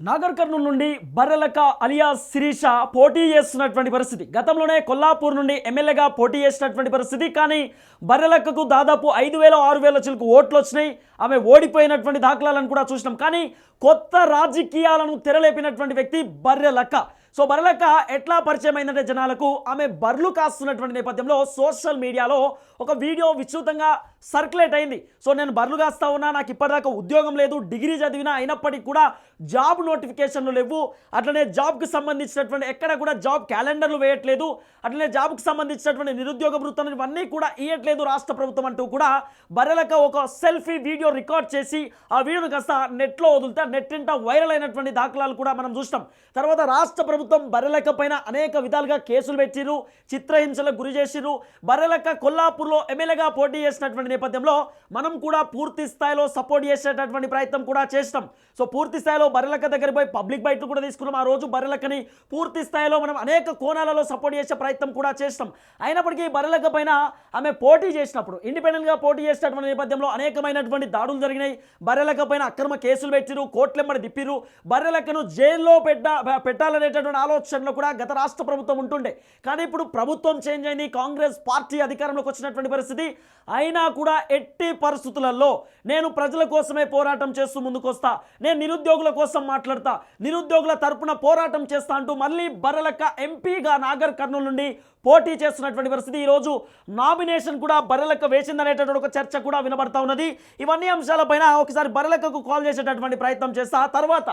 నాగర్ కర్నూలు నుండి బర్రెలక అలియా శిరీష పోటీ చేస్తున్నటువంటి పరిస్థితి. గతంలోనే కొల్లాపూర్ నుండి ఎమ్మెల్యేగా పోటీ చేసినటువంటి పరిస్థితి. కానీ బర్రెలక్కకు దాదాపు ఐదు వేల ఆరు వేల చిలుకు ఓట్లు వచ్చినాయి. ఆమె ఓడిపోయినటువంటి దాఖలాలను కూడా చూసినాం. కానీ కొత్త రాజకీయాలను తెరలేపినటువంటి వ్యక్తి బర్రెలక్క సో బర్రెలక్క ఎట్లా పరిచయం అయిందంటే జనాలకు ఆమె బర్రెలు కాస్తున్నటువంటి నేపథ్యంలో సోషల్ మీడియాలో ఒక వీడియో విస్తృతంగా సర్క్యులేట్ అయింది. సో నేను బర్రెలు కాస్తా ఉన్నా నాకు ఇప్పటిదాకా ఉద్యోగం లేదు డిగ్రీ చదివినా అయినప్పటికీ కూడా జాబ్ నోటిఫికేషన్లు లేవు. అట్లనే జాబ్కి సంబంధించినటువంటి ఎక్కడ కూడా జాబ్ క్యాలెండర్లు వేయట్లేదు. అట్లనే జాబ్కి సంబంధించినటువంటి నిరుద్యోగ వృత్తులు ఇవన్నీ కూడా ఇవ్వట్లేదు రాష్ట్ర ప్రభుత్వం అంటూ కూడా బర్రెలక ఒక సెల్ఫీ వీడియో రికార్డ్ చేసి ఆ వీడియోను కాస్త నెట్లో వదిలితే నెట్ వైరల్ అయినటువంటి దాఖలాలు కూడా మనం చూస్తాం తర్వాత రాష్ట్ర ప్రభుత్వం బర్రెలక పైన అనేక విధాలుగా కేసులు పెట్టిరు చిత్రహింసలకు గురి చేసిరు బర్రెలక కొల్లాపూర్లో ఎమ్మెల్యేగా పోటీ చేసినటువంటి నేపథ్యంలో మనం కూడా పూర్తి స్థాయిలో సపోర్ట్ చేసేటటువంటి ప్రయత్నం కూడా చేసినాం. సో పూర్తి స్థాయిలో బర్రెలక్క దగ్గర పోయి పబ్లిక్ బయట కూడా తీసుకున్నాం. ఆ రోజు బర్రెలక్కని పూర్తి స్థాయిలో మనం అనేక కోణాలలో సపోర్ట్ చేసే ప్రయత్నం కూడా చేసినాం. అయినప్పటికీ బర్రెలక్క పైన ఆమె పోటీ చేసినప్పుడు ఇండిపెండెంట్గా పోటీ చేసినటువంటి నేపథ్యంలో అనేకమైనటువంటి దాడులు జరిగినాయి. బర్రెలక్క పైన అక్రమ కేసులు పెట్టిరు కోట్లెమ్మడి దిప్పిరు బర్రెలక్కను జైల్లో పెట్ట పెట్టాలనేటటువంటి ఆలోచనలో కూడా గత రాష్ట్ర ప్రభుత్వం ఉంటుండే. కానీ ఇప్పుడు ప్రభుత్వం చేంజ్ అయింది కాంగ్రెస్ పార్టీ అధికారంలోకి వచ్చినటువంటి పరిస్థితి. అయినా కూడా ఎట్టి పరిస్థితులలో నేను ప్రజల కోసమే పోరాటం చేస్తూ ముందుకొస్తా. నేను నిరుద్యోగుల కోసం మాట్లాడతా. నిరుద్యోగుల తరపున పోరాటం చేస్తా అంటూ మళ్ళీ బర్రెలక్క ఎంపీగా నాగర్ కర్నూలు నుండి పోటీ చేస్తున్నటువంటి పరిస్థితి. ఈరోజు నామినేషన్ కూడా బర్రెలక్క వేసిందనేటటువంటి ఒక చర్చ కూడా వినబడతా ఉన్నది. ఇవన్నీ అంశాలపైన ఒకసారి బర్రెలక్కకు కాల్ చేసేటటువంటి ప్రయత్నం చేస్తా. ఆ తర్వాత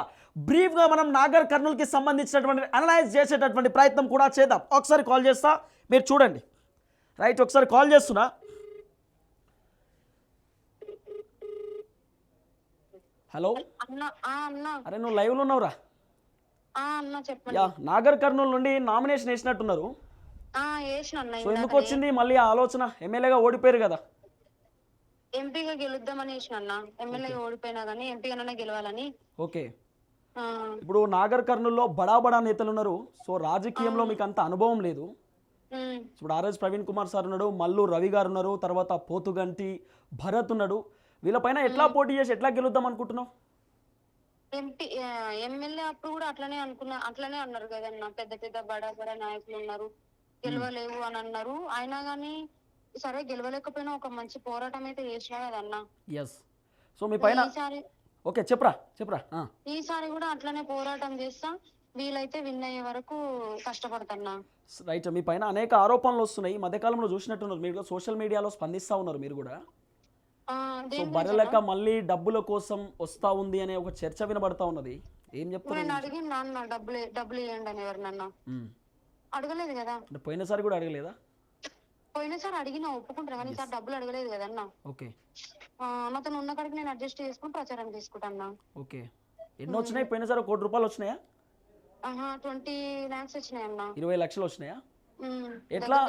బ్రీఫ్గా మనం నాగర్ కర్నూలుకి సంబంధించినటువంటి అనలైజ్ చేసేటటువంటి ప్రయత్నం కూడా చేద్దాం. ఒకసారి కాల్ చేస్తా. మీరు చూడండి. రైట్ ఒకసారి కాల్ చేస్తున్నా. హలో? అరే నువ్వు లైవ్లో ఉన్నావురా? యా నాగర్ కర్నూలు నుండి నామినేషన్ వేసినట్టున్నారు. సో ఎందుకు వచ్చింది? మళ్ళీ ఆ ఆలోచన. ఎమ్మెల్యేగా ఓడిపోయారు కదా. ఎంపీగా గెలుద్దామని అన్న. ఎమ్మెల్యే ఓడిపోయినా కానీ ఎంపీగానే గెలవాలని. ఓకే. ఇప్పుడు నాగర్ కర్నూల్లో బడా బడా నేతలు ఉన్నారు. సో రాజకీయంలో మీకు అంత అనుభవం లేదు. ఇప్పుడు ఆర్ఎస్ ప్రవీణ్ కుమార్ సార్ ఉన్నాడు మల్లు రవి గారు ఉన్నారు తర్వాత పోతుగంటి భరత్ ఉన్నాడు. వీళ్ళపైన ఎట్లా పోటీ చేసి ఎట్లా గెలుద్దాం అనుకుంటున్నావు? ఎంపీ ఎమ్మెల్యే అప్పుడు కూడా అట్లనే అనుకున్నా అట్లనే అన్నారు కదన్న. పెద్ద పెద్ద బడా బడా నాయకులు ఉన్నారు. గెలవలేవు అని అన్నారు. అయినా కానీ సరే గెలవలేకపోయినా ఒక మంచి పోరాటం అయితే చేసినా కదన్న. ఎస్ సో మీ పైన ఓకే చెప్పరా చెప్పరా. ఈసారి కూడా అట్లనే పోరాటం చేస్తా. వీలైతే విన్ అయ్యే వరకు కష్టపడతన్నా. రైట్ మీ పైన అనేక ఆరోపణలు వస్తున్నాయి. ఈ మధ్యకాలంలో చూసినట్టున్నారు. మీరు సోషల్ మీడియాలో స్పందిస్తూ ఉన్నారు మీరు కూడా. సో బర్రెలక మళ్ళీ డబ్బుల కోసం వస్తా ఉంది అనే ఒక చర్చ వినబడతా ఉన్నది. ఏం చెప్తారు నేను అడిగిన నాన్న డబ్బులు డబ్బులు ఇవ్వండి అని ఎవరినన్నా. అడగలేదు కదా. అంటే పోయినసారి కూడా అడగలేదా? పోయినసారి అడిగిన ఒప్పుకుంటారు కానీ ఈసారి డబ్బులు అడగలేదు కదన్నా ఓకే. నాతో ఉన్న కాడికి నేను అడ్జస్ట్ చేసుకుని ప్రచారం చేసుకుంటాను ఓకే. ఎన్ని వచ్చినాయి? పోయినసారి కోటి రూపాయలు వచ్చినాయా? ట్వంటీ ల్యాక్స్ వచ్చినాయి అన్న. ఇరవై లక్షలు వచ్చినాయా? ఎట్లా?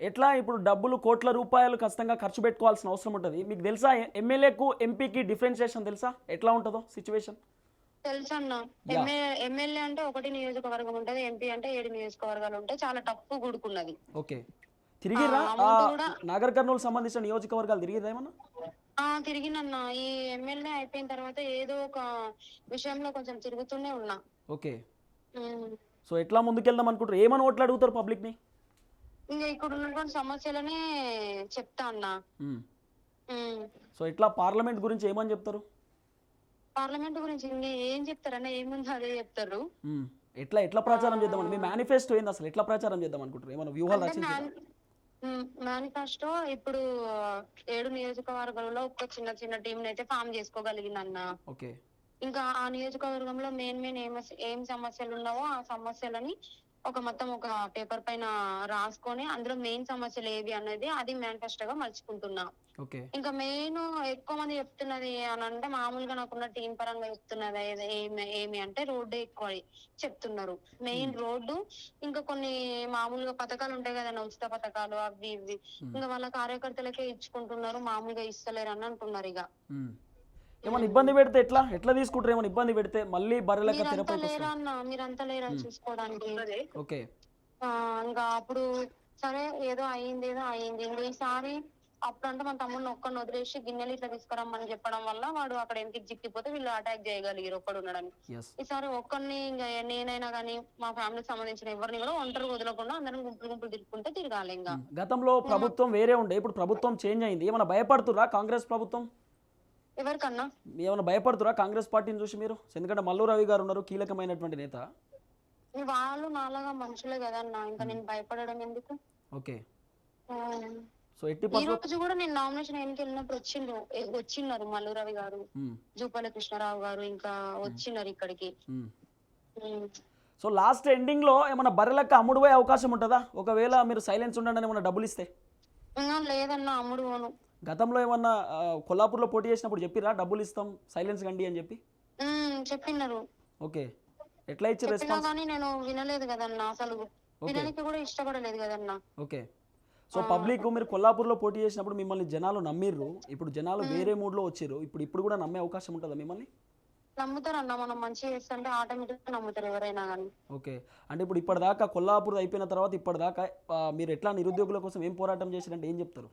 ఎట్లా ఇప్పుడు డబ్బులు కోట్ల రూపాయలు ఖచ్చితంగా ఖర్చు పెట్టుకోవాల్సిన అవసరం ఉంటుంది? మీకు తెలుసా ఎమ్మెల్యేకు ఎంపీకి డిఫరెన్షియేషన్ తెలుసా? ఎట్లా ఉంటుందో సిచ్యువేషన్ తెలుసు అన్న ఎమ్మెల్యే అంటే ఒకటి నియోజకవర్గం ఉంటది ఎంపీ అంటే ఏడు నియోజకవర్గాలు ఉంటాయి చాలా టఫ్ కూడుకున్నది ఓకే. తిరిగిరా నాగర్ కర్నూలు సంబంధించిన నియోజకవర్గాలు తిరిగిరా ఏమన్నా? తిరిగినన్న. ఈ ఎమ్మెల్యే అయిపోయిన తర్వాత ఏదో ఒక విషయంలో కొంచెం తిరుగుతూనే ఉన్నా. ఓకే. సో ఎట్లా ముందుకెళ్దాం అనుకుంటారు? ఏమని ఓట్లు అడుగుతారు పబ్లిక్ని? ఇంకా ఇక్కడ ఉన్నటువంటి సమస్యలనే చెప్తా అన్నా. సో ఎట్లా పార్లమెంట్ గురించి ఏమని చెప్తారు? పార్లమెంట్ గురించి ఇంకా ఏం చెప్తారన్న ఏముందో అదే చెప్తారు. ఎట్లా ఎట్లా ప్రచారం చేద్దామని మీ మేనిఫెస్టో ఏంది అసలు? ఎట్లా ప్రచారం చేద్దాం అనుకుంటారు? ఏమైనా వ్యూహాలు రచించారు? మేనిఫెస్టో ఇప్పుడు ఏడు నియోజకవర్గాలలో ఒక చిన్న చిన్న టీం అయితే ఫామ్ చేసుకోగలిగిందన్న. ఓకే. ఇంకా ఆ నియోజకవర్గంలో మెయిన్ మెయిన్ ఏం ఏం సమస్యలు ఉన్నావో ఆ సమస్యలని ఒక మొత్తం ఒక పేపర్ పైన రాసుకొని అందులో మెయిన్ సమస్యలు ఏవి అనేది అది మేనిఫెస్టోగా మలుచుకుంటున్నా. ఇంకా మెయిన్ ఎక్కువ మంది చెప్తున్నది అని అంటే మామూలుగా నాకున్న టీం పరంగా చెప్తున్నది ఏమి ఏమి అంటే రోడ్డు ఎక్కువ చెప్తున్నారు. మెయిన్ రోడ్డు ఇంకా కొన్ని మామూలుగా పథకాలు ఉంటాయి కదండి ఉచిత పథకాలు అవి ఇవి. ఇంకా వాళ్ళ కార్యకర్తలకే ఇచ్చుకుంటున్నారు మామూలుగా ఇస్తలేరు అని అంటున్నారు ఇక. ఏమైనా ఇబ్బంది పెడితే ఎట్లా? ఎట్లా తీసుకుంటారు? ఏమైనా ఇబ్బంది పెడితే మళ్ళీ బర్రెలక చూసుకోవడానికి? ఓకే. ఆ, ఇంకా అప్పుడు సరే ఏదో అయ్యింది ఏదో అయ్యింది ఇంకా ఈసారి అప్పుడు అంటే మన తమ్ముడిని ఒక్కడిని వదిలేసి గిన్నెలు ఇట్లా తీసుకురమ్మని చెప్పడం వల్ల వాడు అక్కడ వెనక్కి జిక్కిపోతే వీళ్ళు అటాక్ చేయగలిగారు ఒక్కడు ఎస్ ఈసారి ఒక్కడిని ఇంకా నేనైనా కానీ మా ఫ్యామిలీకి సంబంధించిన ఎవరిని కూడా ఒంటరి వదలకుండా అందరం గుంపులు గుంపులు తిరుక్కుంటే తిరగాలి ఇంకా. గతంలో ప్రభుత్వం వేరే ఉండే. ఇప్పుడు ప్రభుత్వం చేంజ్ అయింది. ఏమైనా భయపడుతురా కాంగ్రెస్ ప్రభుత్వం? ఎవరికన్నా? ఏమైనా భయపడుతురా కాంగ్రెస్ పార్టీని చూసి మీరు? ఎందుకంటే మల్లు రవి గారు ఉన్నారు కీలకమైనటువంటి నేత. వాళ్ళు నాలాగా మనుషులే కదన్నా ఇంకా నేను భయపడడం ఎందుకు? ఓకే. సో ఎట్టి ఈ రోజు కూడా నేను నామినేషన్ ఎన్నిక వెళ్ళినప్పుడు వచ్చిండ్రు వచ్చిన్నారు మల్లు రవి గారు జూపల్లి కృష్ణారావు గారు ఇంకా వచ్చినారు ఇక్కడికి. సో లాస్ట్ ఎండింగ్లో ఏమైనా బర్రెలక్క అమ్ముడు పోయే అవకాశం ఉంటుందా? ఒకవేళ మీరు సైలెన్స్ ఉండండి ఏమైనా డబ్బులు ఇస్తే. లేదన్నా అమ్ముడు పోను గతంలో ఏమన్నా కొల్లాపూర్లో పోటీ చేసినప్పుడు చెప్పిరా డబ్బులు ఇస్తాం సైలెన్స్ కండి అని చెప్పి? చెప్పినారు ఓకే. ఎట్లా ఇచ్చి రెస్పాన్స్ కానీ నేను వినలేదు కదన్నా అసలు. వినడానికి కూడా ఇష్టపడలేదు కదన్నా. ఓకే. సో పబ్లిక్ మీరు కొల్లాపూర్లో పోటీ చేసినప్పుడు మిమ్మల్ని జనాలు నమ్మిర్రు. ఇప్పుడు జనాలు వేరే మూడ్లో వచ్చిర్రు ఇప్పుడు ఇప్పుడు కూడా నమ్మే అవకాశం ఉంటుందా మిమ్మల్ని? నమ్ముతారు అన్న మనం మంచిగా చేస్తుంటే ఆటోమేటిక్గా నమ్ముతారు ఎవరైనా కానీ ఓకే. అంటే ఇప్పుడు ఇప్పటిదాకా కొల్లాపూర్ అయిపోయిన తర్వాత ఇప్పటిదాకా మీరు ఎట్లా నిరుద్యోగుల కోసం ఏం పోరాటం చేసిరంటే ఏం చెప్తారు?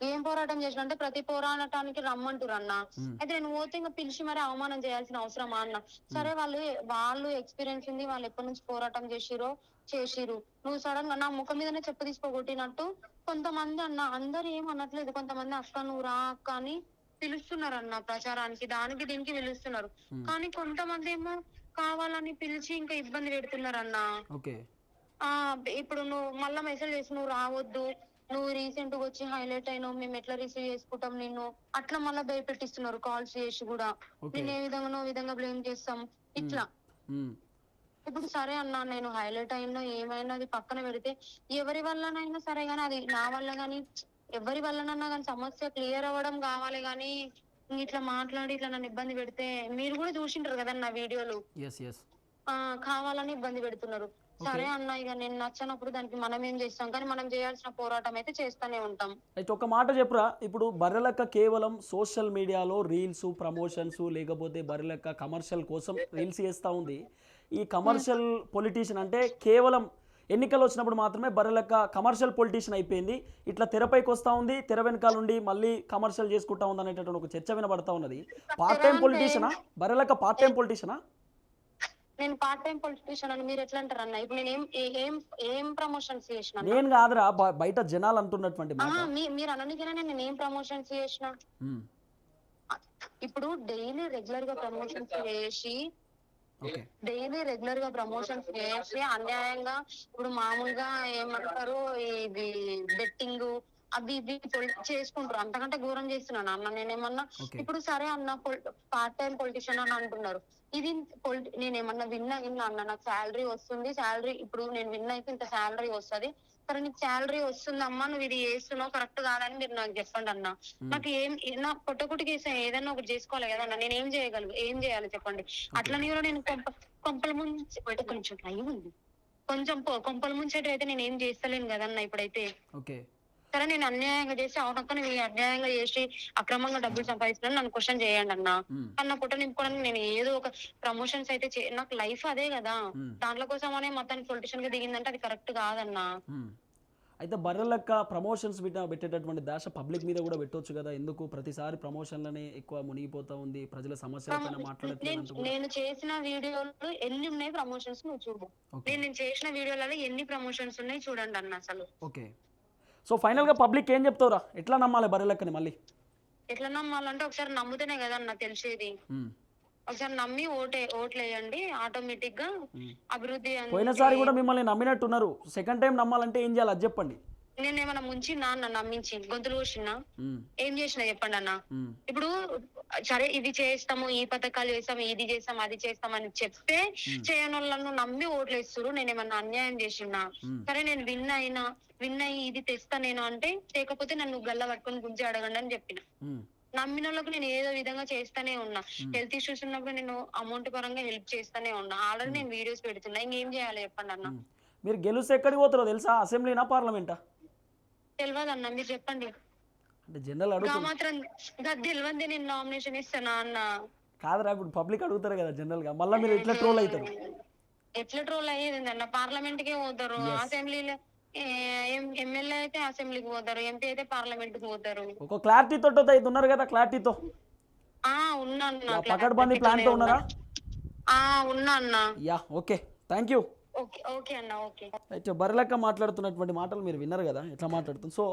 ఏం పోరాటం చేసిన అంటే ప్రతి పోరాటానికి రమ్మంటారు అన్న. అయితే నేను పోతే ఇంకా పిలిచి మరి అవమానం చేయాల్సిన అవసరమా అన్న. సరే వాళ్ళు వాళ్ళు ఎక్స్పీరియన్స్ ఉంది వాళ్ళు ఎప్పటి నుంచి పోరాటం చేసిరో చేసిరు నువ్వు సడన్గా నా ముఖం మీదనే చెప్పు తీసుకోగొట్టినట్టు కొంతమంది అన్న అందరు ఏం అనట్లేదు. కొంతమంది అక్క నువ్వు రా అక్క అని పిలుస్తున్నారు అన్న ప్రచారానికి. దానికి దీనికి పిలుస్తున్నారు. కానీ కొంతమంది ఏమో కావాలని పిలిచి ఇంకా ఇబ్బంది పెడుతున్నారు అన్న. ఇప్పుడు నువ్వు మళ్ళా మెసేజ్ చేసి నువ్వు రావద్దు. నువ్వు రీసెంట్గా వచ్చి హైలైట్ అయినావు మేము ఎట్లా రిసీవ్ చేసుకుంటాం నిన్ను? అట్లా మళ్ళా భయపెట్టిస్తున్నారు కాల్స్ చేసి కూడా. నేను ఏ విధంగా విధంగా బ్లేమ్ చేస్తాం? ఇట్లా. ఇప్పుడు సరే అన్నా నేను హైలైట్ అయినా ఏమైనా అది పక్కన పెడితే ఎవరి వల్లనైనా సరే గానీ అది నా వల్ల గానీ ఎవరి వల్లనన్నా కానీ సమస్య క్లియర్ అవ్వడం కావాలి గానీ ఇట్లా మాట్లాడి ఇట్లా నన్ను ఇబ్బంది పెడితే మీరు కూడా చూసింటారు కదా నా వీడియోలు? కావాలని ఇబ్బంది పెడుతున్నారు. సరే అన్న ఇక నేను నచ్చనప్పుడు దానికి మనం ఏం చేస్తాం? కానీ మనం చేయాల్సిన పోరాటం అయితే చేస్తూనే ఉంటాం. అయితే ఒక మాట చెప్పురా ఇప్పుడు బర్రెలక్క కేవలం సోషల్ మీడియాలో రీల్స్ ప్రమోషన్స్ లేకపోతే బర్రెలక్క కమర్షియల్ కోసం రీల్స్ చేస్తూ ఉంది. ఈ కమర్షియల్ పొలిటీషియన్ అంటే కేవలం ఎన్నికలు వచ్చినప్పుడు మాత్రమే బర్రెలక్క కమర్షియల్ పొలిటీషియన్ అయిపోయింది. ఇట్లా తెరపైకి వస్తూ ఉంది తెర వెనకాల నుండి మళ్ళీ కమర్షియల్ చేసుకుంటా ఉంది అనేటటువంటి ఒక చర్చ వినబడతా ఉన్నది. పార్ట్ టైం పొలిటీషియనా బర్రెలక్క పార్ట్ టైం పొలిటీషియనా నేను పార్ట్ టైం పొలిటీషియన్ అని మీరు ఎట్లా అంటారు అన్న? ఇప్పుడు నేను ఏం ఏ- ఏం ప్రమోషన్స్ చేసిన? నేను కాదురా బయట జనాలు అంటున్నటువంటి మీరు అననికైనా నేను ఏం ప్రమోషన్స్ చేసిన. ఇప్పుడు డైలీ రెగ్యులర్గా ప్రమోషన్స్ చేసి ఓకే. డైలీ రెగ్యులర్గా ప్రమోషన్స్ చేసి అన్యాయంగా ఇప్పుడు మామూలుగా ఏమంటారు ఇది బెట్టింగ్ ఇవి పొలి- చేసుకుంటారు. అంతకంటే ఘోరం చేస్తున్నాను. అన్న నేనేమన్నా ఇప్పుడు సరే అన్న పార్ట్ టైం పొలిటీషియన్ అని అంటున్నారు. ఇది పొలిటి నేను ఏమన్నా విన్ అయినా అన్న నాకు శాలరీ వస్తుంది. శాలరీ ఇప్పుడు నేను విన్ అయితే ఇంత శాలరీ వస్తది. సరే నీకు శాలరీ వస్తుందమ్మా నువ్వు ఇది చేస్తున్నావు కరెక్ట్ కాదని మీరు నాకు చెప్పండి అన్న. నాకు ఏం నా పొట్టకుటి కేసు ఏదైనా ఒకటి చేసుకోవాలి కదా అన్న. నేను ఏం చేయగలను? ఏం చేయాలి చెప్పండి? అట్లని కూడా నేను కొంప కొంపల ముంచి నిమిషం టైం ఉంది. కొంచెం కొంపల ముంచేటి అయితే నేను ఏం చేస్తలేను కదన్న ఇప్పుడైతే. ఓకే. సరే నేను అన్యాయంగా చేసి అవునక్క ఈ అన్యాయంగా చేసి అక్రమంగా డబ్బులు సంపాదిస్తున్నాను నన్ను క్వశ్చన్ చేయండి అన్న. అన్న పుట్ట నింపుకోవడానికి నేను ఏదో ఒక ప్రమోషన్స్ అయితే నాకు లైఫ్ అదే కదా. దాంట్లో కోసం అనే మొత్తానికి పొలిటీషియన్గా దిగిందంటే అది కరెక్ట్ కాదన్నా. అయితే బర్రెలక్క ప్రమోషన్స్ బిడ్డ పెట్టేటటువంటి దాశ పబ్లిక్ మీద కూడా పెట్టొచ్చు కదా. ఎందుకు? ప్రతిసారి ప్రమోషన్లనే ఎక్కువ మునిగిపోతా ఉంది. ప్రజల సమస్యలపైన నేను నేను చేసిన వీడియోలు ఎన్ని ఉన్నాయి ప్రమోషన్స్ నువ్వు చూడు. నేను నేను చేసిన వీడియోలలో ఎన్ని ప్రమోషన్స్ ఉన్నాయి చూడండి అన్న అసలు. ఓకే. సో ఫైనల్గా పబ్లిక్ ఏం చెప్తావురా? ఎట్లా నమ్మాలి బర్రెలక్కని మళ్ళీ? ఎట్లా నమ్మాలంటే ఒకసారి నమ్ముతేనే కదా అన్న తెలిసేది. ఒకసారి నమ్మి ఓటే ఓట్లు వేయండి ఆటోమేటిక్గా. అభివృద్ధి పోయినసారి కూడా మిమ్మల్ని నమ్మినట్టున్నారు. సెకండ్ టైం నమ్మాలంటే ఏం చేయాలి? అది చెప్పండి. నేను ఏమైనా ముంచి నాన్న నమ్మించి గొంతులు కోసినా మ్మ్. ఏం చేసినా చెప్పండి అన్న. ఇప్పుడు సరే ఇది చేస్తాము ఈ పథకాలు చేస్తాము ఇది చేస్తాం అది చేస్తాం అని చెప్తే చేయని వాళ్ళను నమ్మి ఓట్లు వేస్తారు నేను ఏమన్నా అన్యాయం చేసినా. సరే నేను విన్ అయినా విన్ అయ్యి ఇది తెస్తా నేను అంటే లేకపోతే నన్ను గల్ల పట్టుకొని గుంజి అడగండి అని చెప్పిన. మ్మ్. నమ్మిన వాళ్ళకు నేను ఏదో విధంగా చేస్తానే ఉన్నా. హెల్త్ ఇష్యూస్ ఉన్నప్పుడు నేను అమౌంట్ పరంగా హెల్ప్ చేస్తానే ఉన్నా. ఆల్రెడీ నేను వీడియోస్ పెడుతున్నా. ఇంకేం చేయాలి చెప్పండి అన్న. మీరు గెలిస్తే ఎక్కడికి పోతారో తెలుసా? అసెంబ్లీనా పార్లమెంటా? తెలియదు అన్న మీరు చెప్పండి. అంటే జనరల్గా అడుగుతారు మాత్రం గా తెలియదు నేను నామినేషన్ ఇస్తానా అన్న. కాదురా ఇప్పుడు పబ్లిక్ అడుగుతారు కదా జనరల్గా. మళ్ళీ మీరు ఎట్లా ట్రోల్ అవుతారు? ఎట్లా ట్రోల్ అయ్యేది అన్న? పార్లమెంట్ కే పోతారు అసెంబ్లీలో ఎమ్మెల్యే అయితే అసెంబ్లీకి పోతారు ఎంపీ అయితే పార్లమెంట్కి పోతారు. ఒక క్లారిటీ తోటి అయితే ఉన్నారు కదా క్లారిటీతో? ఆ ఉన్నా అన్న పకడ్బందీ గట్టిగానే ప్లాన్తో ఉన్నారా? ఆ ఉన్నా అన్న. Yeah okay. Thank you okay okay okay. అయితే బరిలక్క మాట్లాడుతున్నటువంటి మాటలు మీరు విన్నారు కదా ఎట్లా మాట్లాడుతుంది సో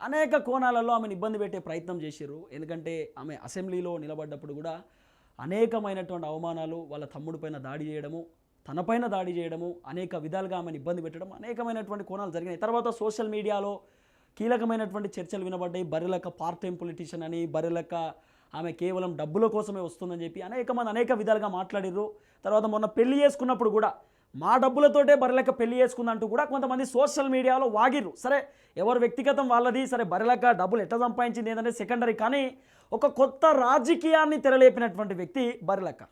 అనేక కోణాలలో ఆమెను ఇబ్బంది పెట్టే ప్రయత్నం చేశారు ఎందుకంటే ఆమె అసెంబ్లీలో నిలబడ్డప్పుడు కూడా అనేకమైనటువంటి అవమానాలు వాళ్ళ తమ్ముడి పైన దాడి చేయడము తనపైన దాడి చేయడము అనేక విధాలుగా ఆమెను ఇబ్బంది పెట్టడం అనేకమైనటువంటి కోణాలు జరిగినాయి. తర్వాత సోషల్ మీడియాలో కీలకమైనటువంటి చర్చలు వినబడ్డాయి. బర్రెలక్క పార్ట్ టైం పొలిటీషియన్ అని బర్రెలక్క ఆమె కేవలం డబ్బుల కోసమే వస్తుందని చెప్పి అనేక మంది అనేక విధాలుగా మాట్లాడిర్రు. తర్వాత మొన్న పెళ్ళి చేసుకున్నప్పుడు కూడా మా డబ్బులతోటే బర్రెలక్క పెళ్ళి చేసుకుందంటూ కూడా కొంతమంది సోషల్ మీడియాలో వాగిర్రు. సరే ఎవరు వ్యక్తిగతం వాళ్ళది సరే బర్రెలక్క డబ్బులు ఎట్లా సంపాదించింది ఏంటంటే సెకండరీ కానీ ఒక కొత్త రాజకీయాన్ని తెరలేపినటువంటి వ్యక్తి బర్రెలక్క.